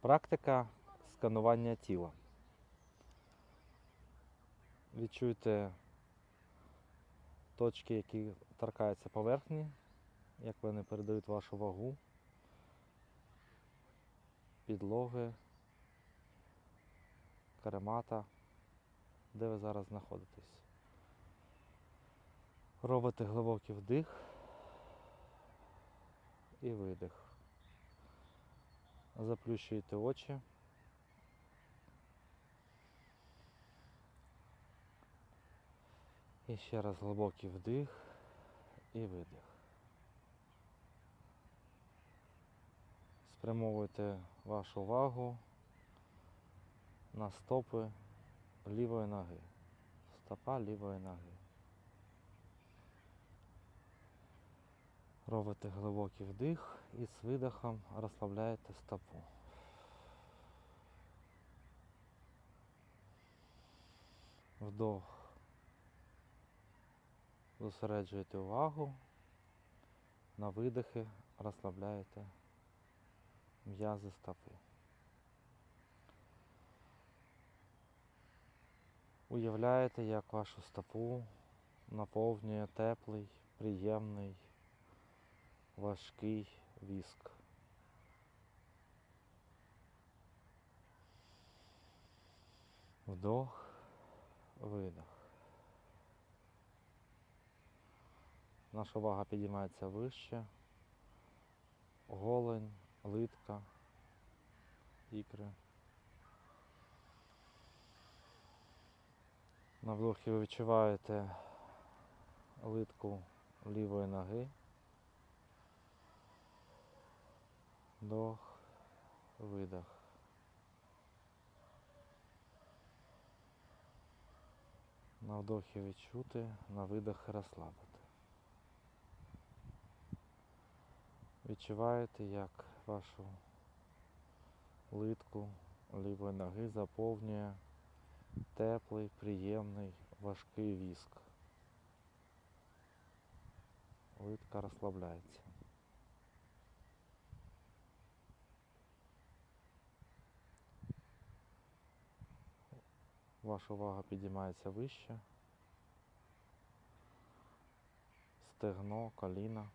Практика сканування тіла. Відчуйте точки, які торкаються поверхні, як вони передають вашу вагу, підлоги, каремата, де ви зараз знаходитесь. Робите глибокий вдих і видих. Заплющуєте очі. І ще раз глибокий вдих і видих. Спрямовуйте вашу увагу на стопи лівої ноги. Стопа лівої ноги. Робите глибокий вдих і з видихом розслабляєте стопу. Вдох. Зосереджуєте увагу. На видихи розслабляєте м'язи стопи. Уявляєте, як вашу стопу наповнює теплий, приємний, важкий віск. Вдох, видох. Наша вага підіймається вище. Голень, литка, ікри. На вдохі ви відчуваєте литку лівої ноги. Вдох, видох. На вдохі відчути, на видохи розслабити. Відчуваєте, як вашу литку лівої ноги заповнює теплий, приємний, важкий віск. Литка розслабляється. Ваша увага підіймається вище. Стегно, коліна.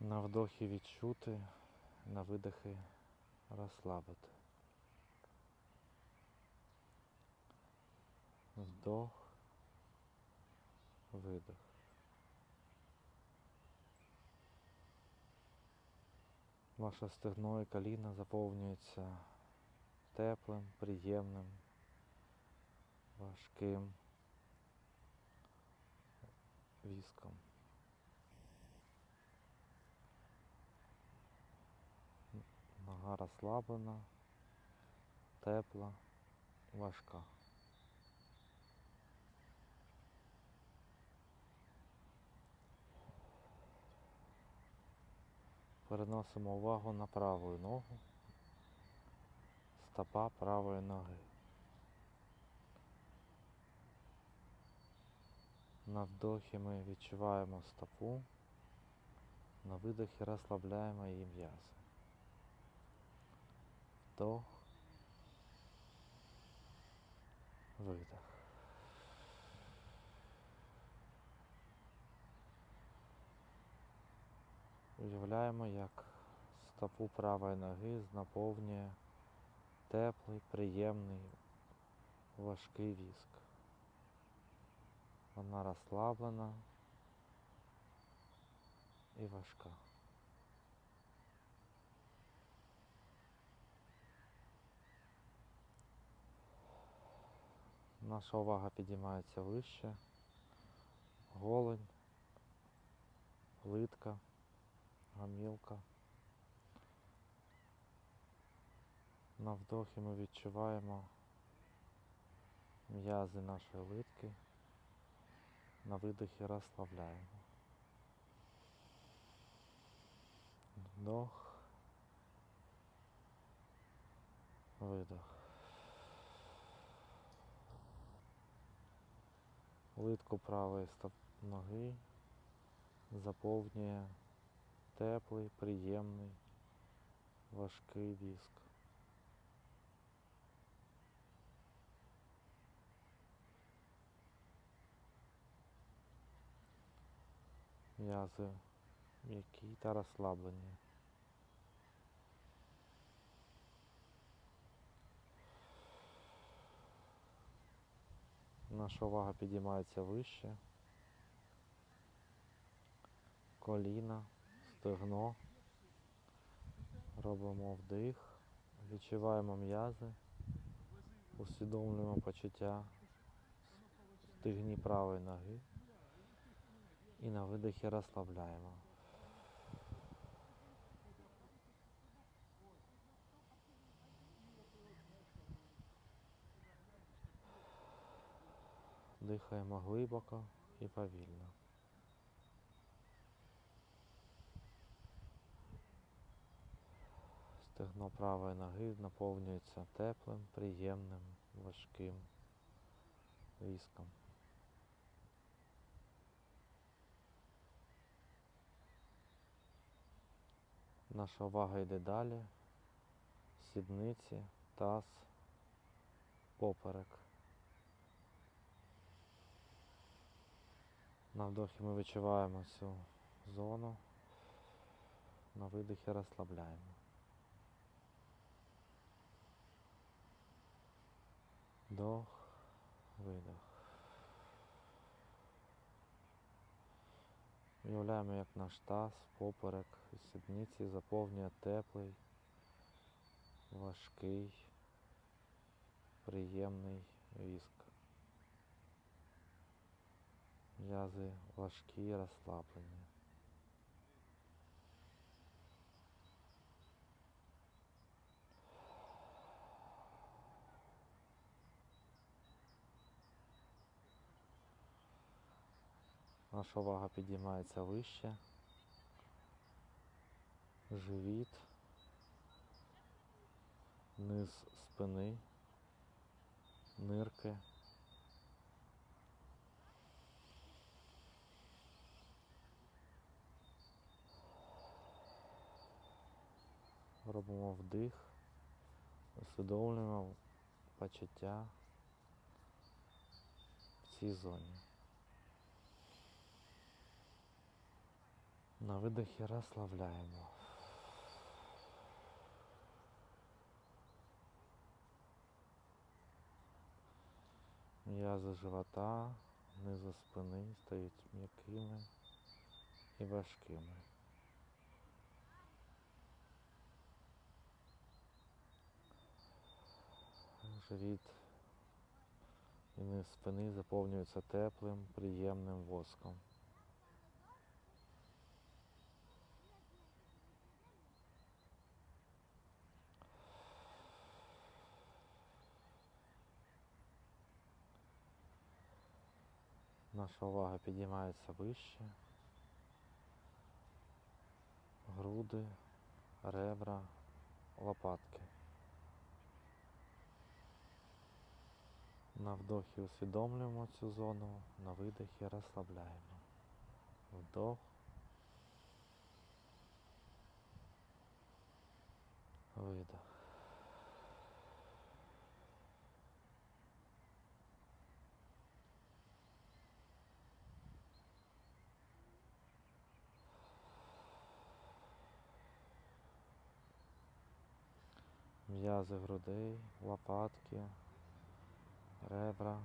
На вдохі відчути, на видихи розслабити. Вдох, видих. Ваше стегно і коліна заповнюється теплим, приємним, важким віском. Нога розслаблена, тепла, важка. Переносимо увагу на праву ногу, стопа правої ноги. На вдохі ми відчуваємо стопу, на видохі розслабляємо її м'язи. Вдох, видох. Уявляємо, як стопу правої ноги наповнює теплий, приємний, важкий віск. Вона розслаблена і важка. Наша увага підіймається вище. Голень, литка, гамілка. На вдохі ми відчуваємо м'язи нашої литки. На видохі розслабляємо. Вдох. Видох. Литку правої ноги заповнює теплий, приємний, важкий віск. М'язи м'які та розслаблені. Наша увага підіймається вище. Коліна, стегно. Робимо вдих, відчуваємо м'язи, усвідомлюємо почуття в стегні правої ноги і на видихі розслабляємо. Дихаємо глибоко і повільно. Стегно правої ноги наповнюється теплим, приємним, важким віском. Наша увага йде далі. Сідниці, таз, поперек. На вдохі ми відчуваємо цю зону, на видихі розслабляємо. Вдох, видох. Уявляємо, як наш таз, поперек і сідниці заповнює теплий, важкий, приємний віск. М'язи важкі, розслаблені. Наша увага підіймається вище. Живіт, низ спини, нирки. Робимо вдих, усвідомлюємо почуття в цій зоні. На видихі розслабляємо. М'язи живота, низу спини стають м'якими і важкими. Живіт і низ спини заповнюється теплим, приємним воском. Увага підіймається вище. Груди, ребра, лопатки. На вдохі усвідомлюємо цю зону, на видихі розслабляємо. Вдох. Видох. М'язи грудей, лопатки, ребра,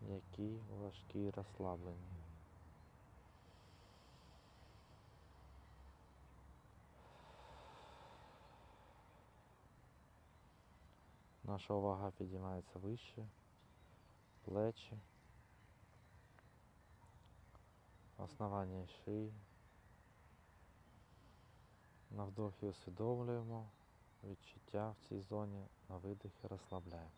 м'які, важкі, розслаблені. Наша увага підіймається вище, плечі, основання шиї. На вдохі усвідомлюємо відчуття в цій зоні, на видихі розслабляємо.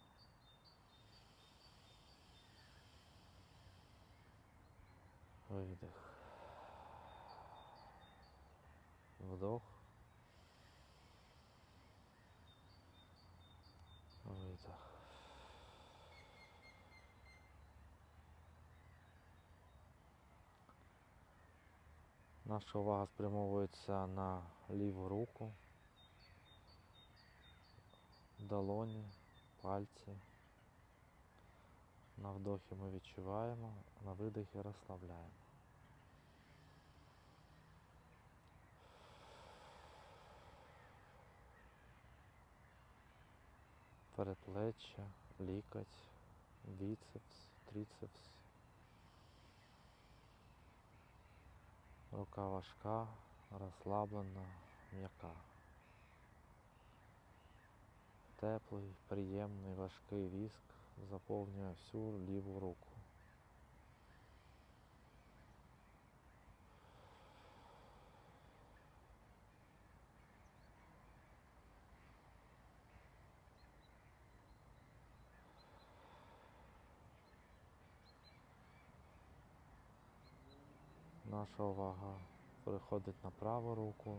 Видих. Вдох. Видох. Наша увага спрямовується на ліву руку, долоні, пальці. На вдохі ми відчуваємо, на видихі розслабляємо. Передплеччя, лікоть, біцепс, трицепс. Рука важка, розслаблена, м'яка. Теплий, приємний, важкий віск заповнює всю ліву руку. Наша увага переходить на праву руку,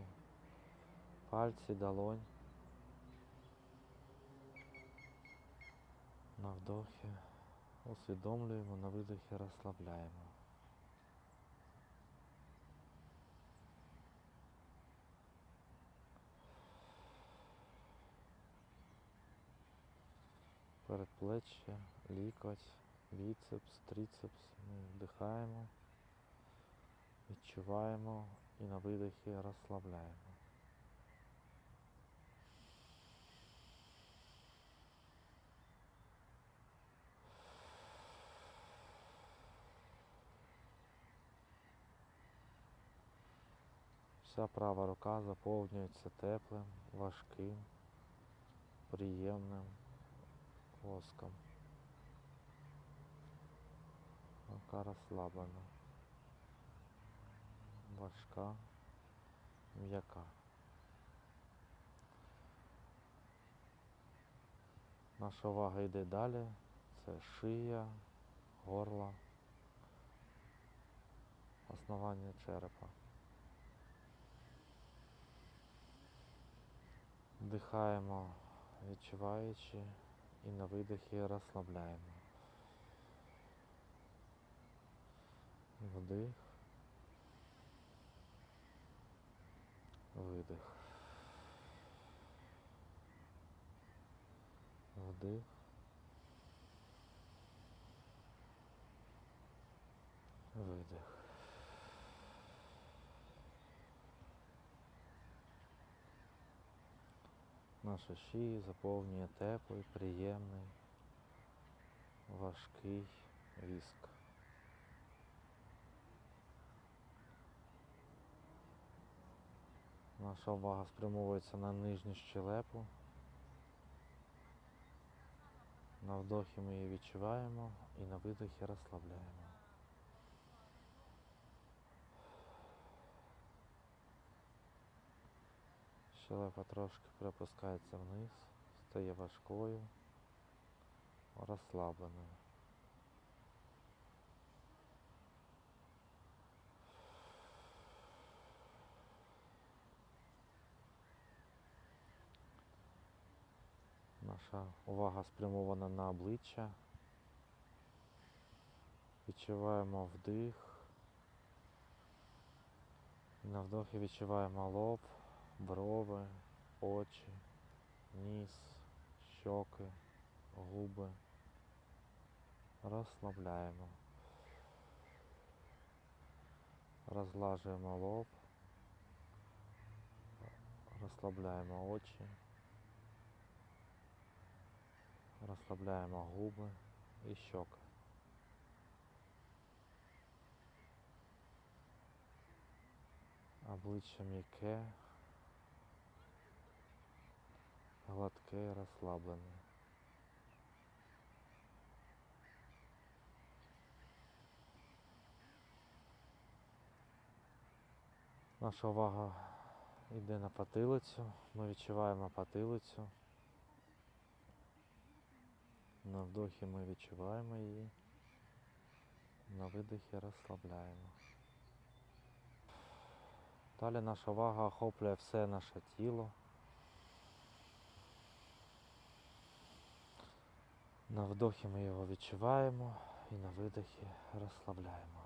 пальці, долонь. На вдохі усвідомлюємо, на видихі розслабляємо. Передплечье, лікоть, біцепс, трицепс. Ми вдихаємо, відчуваємо і на видихі розслабляємо. Вся права рука заповнюється теплим, важким, приємним воском. Рука розслаблена, важка, м'яка. Наша увага йде далі. Це шия, горло, основання черепа. Вдихаємо, відчуваючи, і на видихі розслабляємо. Вдих. Видих. Вдих. Видих. Нашу шию заповнює теплий, приємний, важкий віск. Наша увага спрямовується на нижню щелепу. На вдохі ми її відчуваємо і на видохі розслабляємо. Щелепа трошки припускається вниз, стає важкою, розслабленою. Наша увага спрямована на обличчя. Відчуваємо вдих. На вдохі відчуваємо лоб, брови, очі, ніс, щоки, губи. Розслабляємо. Розлажуємо лоб, розслабляємо очі, розслабляємо губи і щоки. Обличчя м'яке, гладке, розслаблене. Наша увага йде на потилицю. Ми відчуваємо потилицю. На вдохі ми відчуваємо її. На видихі розслабляємо. Далі наша увага охоплює все наше тіло. На вдохі ми його відчуваємо і на видохі розслабляємо.